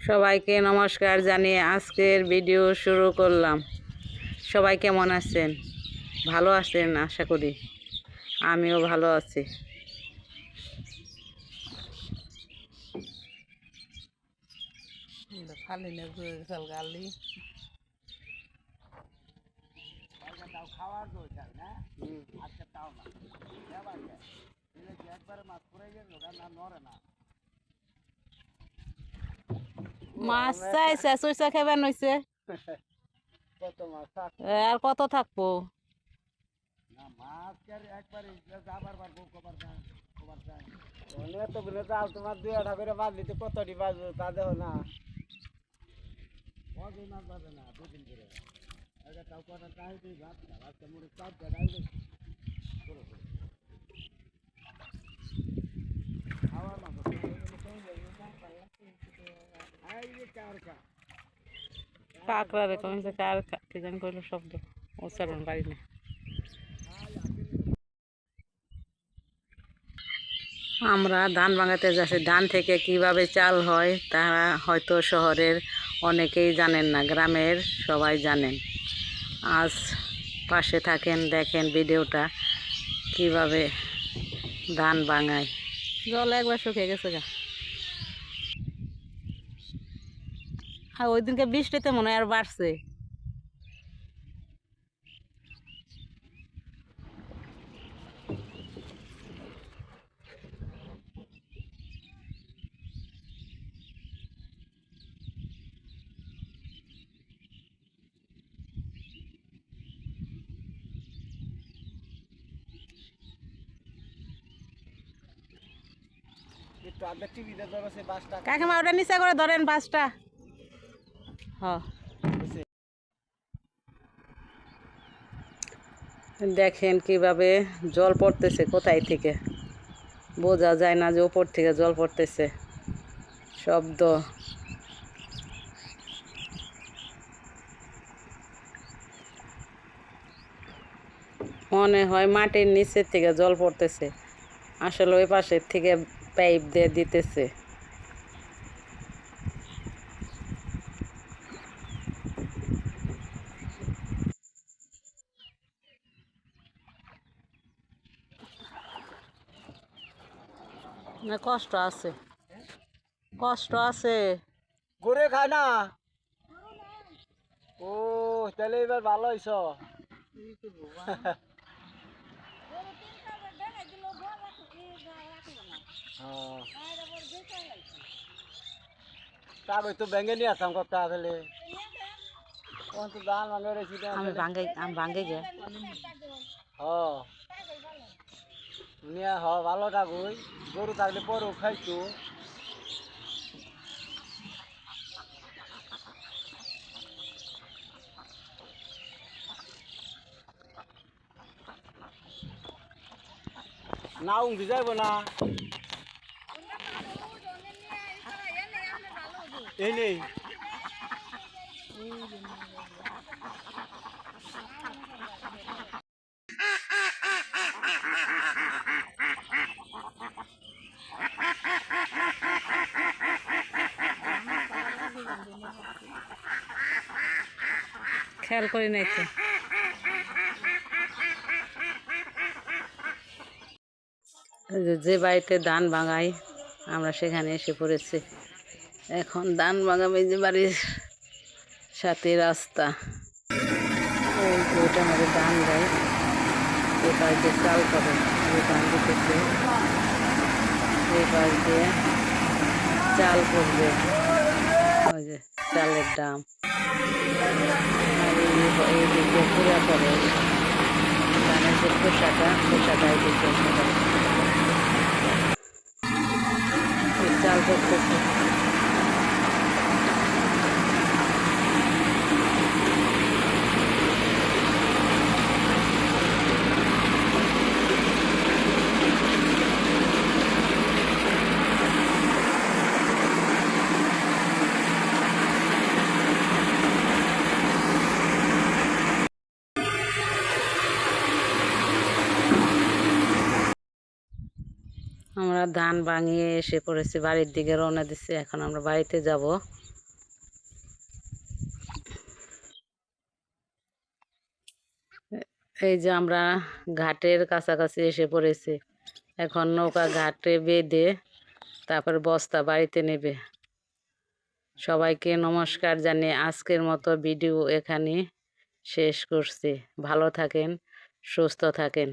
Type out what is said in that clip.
সবাইকে নমস্কার জানিয়ে আজকের ভিডিও শুরু করলাম। সবাই কেমন আছেন? ভালো আছেন আশা করি? আমিও ভালো আছি। গুলো জাল তোমার দুই আধা করে বাঁধলি তো কতটি বাজবে তা দেখো না। মাছ বাজে না দুদিন করে আগে তাও কটা চাই তুই ভাত আজকে মুড়ি চাপ দেয় খাওয়া না রে কার কি জানি কইলো শব্দ। চালান পারি না আমরা ধান ভাঙাতে যাচ্ছি। ধান থেকে কীভাবে চাল হয় তারা হয়তো শহরের অনেকেই জানেন না গ্রামের সবাই জানেন। আজ পাশে থাকেন দেখেন ভিডিওটা কীভাবে ধান ভাঙায়। জল একবার শুকিয়ে গেছে গা। আর ওই দিনকে বৃষ্টিতে মনে হয় আর বাড়ছে। কাকিমা ওটা নিচে করে ধরেন বাসটা। হ দেখেন কীভাবে জল পড়তেছে কোথায় থেকে। বোঝা যায় না যে উপর থেকে জল পড়তেছে। শব্দ। মনে হয় মাটির নিচের থেকে জল পড়তেছে। আসলে ওই পাশের থেকে পাইপ দিয়ে দিতেছে। না কষ্ট আছে। কষ্ট আছে। গড়ে খায় না? ও তাহলে এবার ভালো হইছ। তার ওই তো ব্যাঙ্গে নিয়ে আসতাম কথা ভাঙে আমি ভাঙ্গে আমি ভাঙ্গে গে। নিয়ে হ ভালো থাকুই। গরু থাকলে পরও খাইতো। না উঙ্গি যাইব না। এই নেই খেয়াল করি নাই তো। যে- বাড়িতে ধান ভাঙাই, আমরা সেখানে এসে পড়েছি। এখন ধান ভাঙাবে যে বাড়ির সাথে রাস্তা। ওই ওইটা আমাদের ধান দেয় এই পাশ দিয়ে চাল করে, এই ধান এই পাশ দিয়ে চাল করবে। ওই যে চালের আর এই দিক পুরা করে ধানের যে। এই চাল করতেছে আমরা ধান ভাঙিয়ে এসে পড়েছি, বাড়ির দিকে রওনা দিচ্ছি এখন আমরা বাড়িতে যাব। এই যে আমরা ঘাটের কাছাকাছি এসে পড়েছি, এখন নৌকা ঘাটে বেঁধে তারপর বস্তা বাড়িতে নেবে। সবাইকে নমস্কার জানিয়ে আজকের মতো ভিডিও এখানে শেষ করছি। ভালো থাকেন, সুস্থ থাকেন।